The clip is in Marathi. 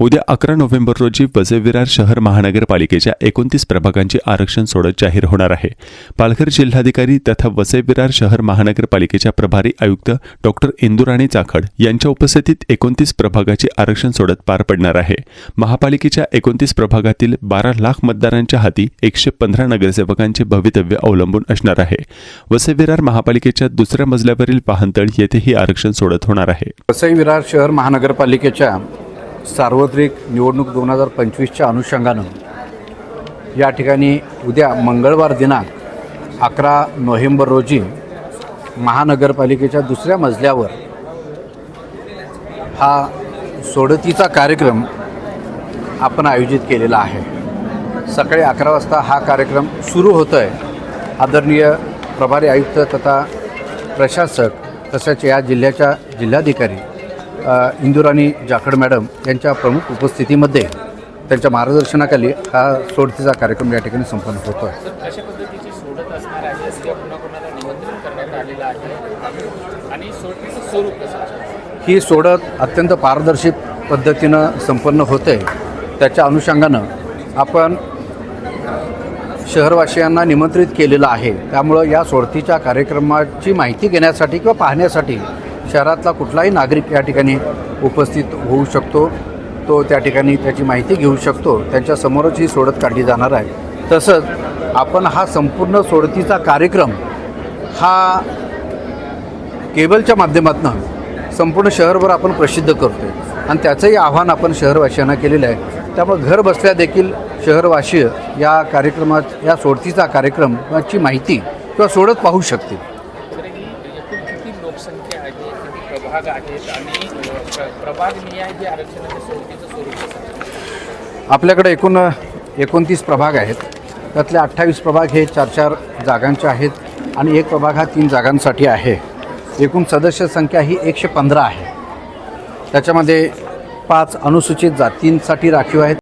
उद्या अकरा नोव्हेंबर रोजी वसई विरार शहर महानगरपालिकेच्या एकोणतीस प्रभागांची आरक्षण सोडत जाहीर होणार आहे. पालघर जिल्हाधिकारी तथा वसई विरार शहर महानगरपालिकेच्या प्रभारी आयुक्त डॉक्टर इंदुराणी चाखड यांच्या उपस्थितीत एकोणतीस प्रभागाची आरक्षण सोडत पार पडणार आहे. महापालिकेच्या एकोणतीस प्रभागातील बारा लाख मतदारांच्या हाती एकशे पंधरा नगरसेवकांचे भवितव्य अवलंबून असणार आहे. वसई विरार महापालिकेच्या दुसऱ्या मजल्यावरील वाहनतळ येथे ही आरक्षण सोडत होणार आहे. वसई विरार शहर महानगरपालिकेच्या सार्वत्रिक निवडणूक दोन हजार पंचवीसच्या अनुषंगानं या ठिकाणी उद्या मंगळवार दिनांक अकरा नोव्हेंबर रोजी महानगरपालिकेच्या दुसऱ्या मजल्यावर हा सोडतीचा कार्यक्रम आपण आयोजित केलेला आहे. सकाळी अकरा वाजता हा कार्यक्रम सुरू होतो आहे आदरणीय प्रभारी आयुक्त तथा प्रशासक तसेच या जिल्ह्याच्या जिल्हाधिकारी इंदुराणी जाखड मॅडम यांच्या प्रमुख उपस्थितीमध्ये त्यांच्या मार्गदर्शनाखाली हा सोडतीचा कार्यक्रम या ठिकाणी संपन्न होतो आहे? ही सोडत अत्यंत पारदर्शी पद्धतीनं संपन्न होते. त्याच्या अनुषंगानं आपण शहरवासियांना निमंत्रित केलेलं आहे. त्यामुळं या सोडतीच्या कार्यक्रमाची माहिती घेण्यासाठी किंवा पाहण्यासाठी शहरातला कुठलाही नागरिक या ठिकाणी उपस्थित होऊ शकतो. तो त्या ठिकाणी त्याची माहिती घेऊ शकतो. त्यांच्यासमोरच ही सोडत काढली जाणार आहे. तसंच आपण हा संपूर्ण सोडतीचा कार्यक्रम हा केबलच्या माध्यमातून संपूर्ण शहरभर आपण प्रसिद्ध करतो आहे आणि त्याचंही आव्हान आपण शहरवासियांना केलेलं आहे. त्यामुळे घर बसल्या देखील शहरवासीय या कार्यक्रमात या सोडतीचा कार्यक्रमाची माहिती किंवा सोडत पाहू शकतील. लोकसंख्या आहे किती प्रभाग आहेत आणि प्रभागनिहाय जे आरक्षणाच्या समितीचं स्वरूप आपल्याकडे एकूण एकोणतीस प्रभाग आहेत. त्यातले अठ्ठावीस प्रभाग हे चार चार जागांचे आहेत आणि एक प्रभाग हा तीन जागांसाठी आहे. एकूण सदस्य संख्या ही एकशे पंधरा आहे. त्याच्यामध्ये पाच अनुसूचित जातींसाठी राखीव आहेत.